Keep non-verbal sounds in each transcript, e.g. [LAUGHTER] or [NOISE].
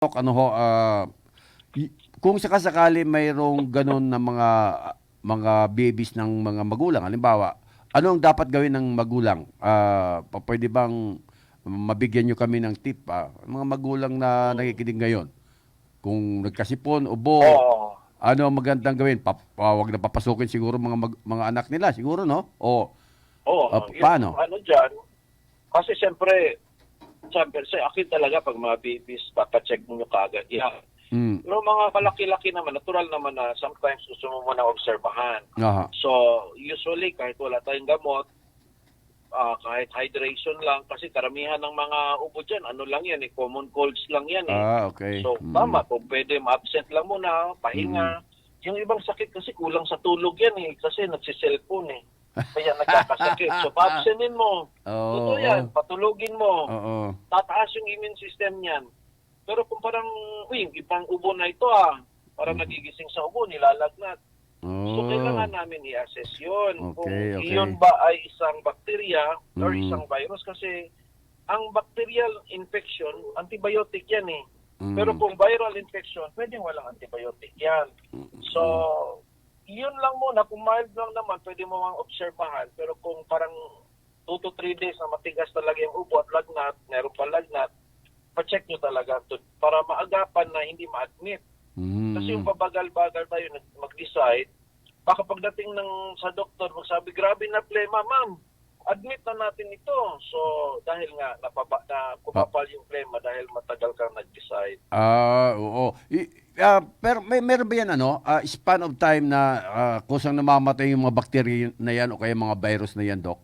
Ano ho, y- kung sakasakali mayroong ganun na mga mga babies ng mga magulang, halimbawa, ano ang dapat gawin ng magulang? Ah, pa- pwede bang mabigyan nyo kami ng tip, ah, mga magulang na nakikinig ngayon? Kung nagkasipon, ubo, Oo. ano ang magandang gawin? Pa, pa, wag na papasukin siguro mga mag- mga anak nila, siguro, no? O. Ah, yun, paano? Ano dyan? Kasi siyempre, sa akin talaga pag mga babies, papacheck mo nyo kagad. Yeah. mm, Pero mga kalaki-laki naman, natural naman na sometimes gusto mo muna obserbahan. aha, So, usually, kahit wala tayong gamot, ah, kahit hydration lang, kasi karamihan ng mga ubo dyan, ano lang yan, eh, common colds lang yan eh. ah, okay. So, Mm. tama, kung pwede, ma-absent lang muna, pahinga. Yung ibang sakit kasi kulang sa tulog yan eh, kasi nagsiselfone eh. Nagkakasakit. [LAUGHS] So, pa-absentin mo. Oo, Totoo yan, patulogin mo. Oo. Tataas yung immune system niyan. Pero kung parang, uy, ibang ubo na ito ah, parang Mm. nagigising sa ubo, nilalagnat. So, Oo. kailangan namin i-assess yun. Kung Okay, okay. iyon ba ay isang bacteria or Mm. isang virus kasi ang bacterial infection, antibiotic yan eh. Mm. Pero kung viral infection, pwedeng walang antibiotic yan. So, yun lang muna. Kung mild lang naman, pwede mo mang obserbahan. Pero kung parang 2 to 3 days na matigas talaga yung ubo at lagnat, meron pa lagnat, pa-check nyo talaga to para maagapan na hindi ma-admit. Mm. Kasi yung pabagal-bagal tayo mag-decide, baka pagdating ng sa doktor, magsabi, grabe na plema, ma'am, admit na natin ito. So, dahil nga, napaba, na kumapal yung plema dahil matagal kang nag-decide. Ah, oo. I, ah, pero may meron ba yan ano, ah, span of time na ah, kusang namamatay yung mga bacteria na yan o kaya mga virus na yan, Doc?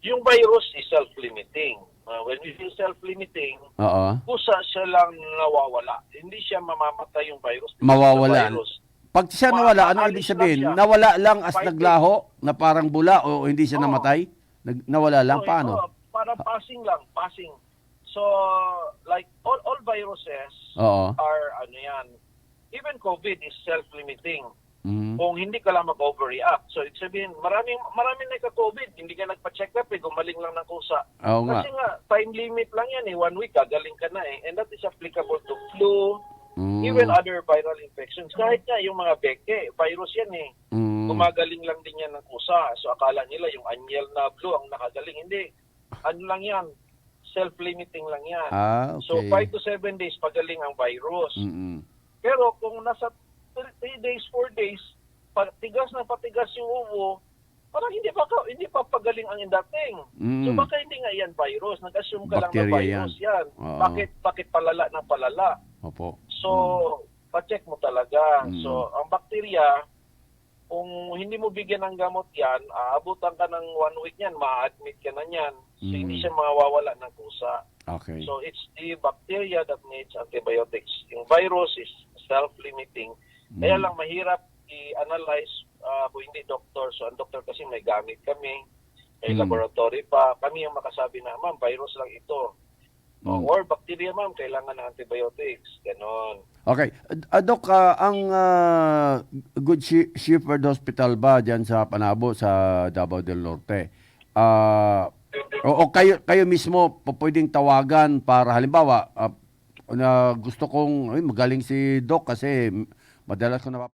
Yung virus is self-limiting. Uh, when we say self-limiting, Oo. kusa siya lang nawawala. Hindi siya mamamatay yung virus. Mawawala. Yung virus. Pag siya nawala, ano ibig lang sabihin? siya. Nawala lang as Fighting. naglaho na parang bula o hindi siya Oo. namatay? Nag, nawala lang, So, paano? ito, parang passing lang, passing. So, like, all, all viruses Oo. are, ano yan, even COVID is self-limiting. Mhm. Kung hindi ka lang mag-overreact. So, ibig sabihin, maraming, maraming nagka-COVID, hindi ka nagpa-check up eh, gumaling lang ng kusa. Oo nga. Kasi nga, time limit lang yan eh, one week, gagaling ka na eh. And that is applicable to flu, Mm. even other viral infections. Kahit nga yung mga beke, virus yan eh. Mm. Gumagaling lang din yan ng kusa. So akala nila yung anyel na flu ang nakagaling. Hindi. Ano lang yan? Self-limiting lang yan. Ah, So okay. 5 to 7 days pagaling ang virus. Mm-mm. Pero kung nasa 3 days, 4 days, patigas na patigas yung ubo, parang hindi pa hindi pa pagaling ang dating. So Mm. baka hindi nga yan virus. Nag-assume ka lang na Bacteria virus yan. Oo. Bakit bakit palala na palala? Opo. So, pa-check mo talaga. Mm. So, ang bakterya, kung hindi mo bigyan ng gamot yan, aabutan ka ng one week yan, ma-admit ka na yan. So, Mm. hindi siya mawawala ng kusa. Okay. So, it's the bacteria that needs antibiotics. Yung virus is self-limiting. Kaya Mm. lang mahirap i-analyze ah, kung hindi doktor. So, ang doktor kasi may gamit kami, may Mm. laboratory pa. Kami yung makasabi na, ma'am, virus lang ito. Mm. Or bacteria, ma'am, kailangan ng antibiotics. Ganon. Okay. Uh, Dok, ah, ang ah, Good Shepherd Hospital ba dyan sa Panabo, sa Davao del Norte? Ah, o, o kayo, kayo mismo pwedeng tawagan para halimbawa, ah, na gusto kong, ay, magaling si Doc kasi madalas ko na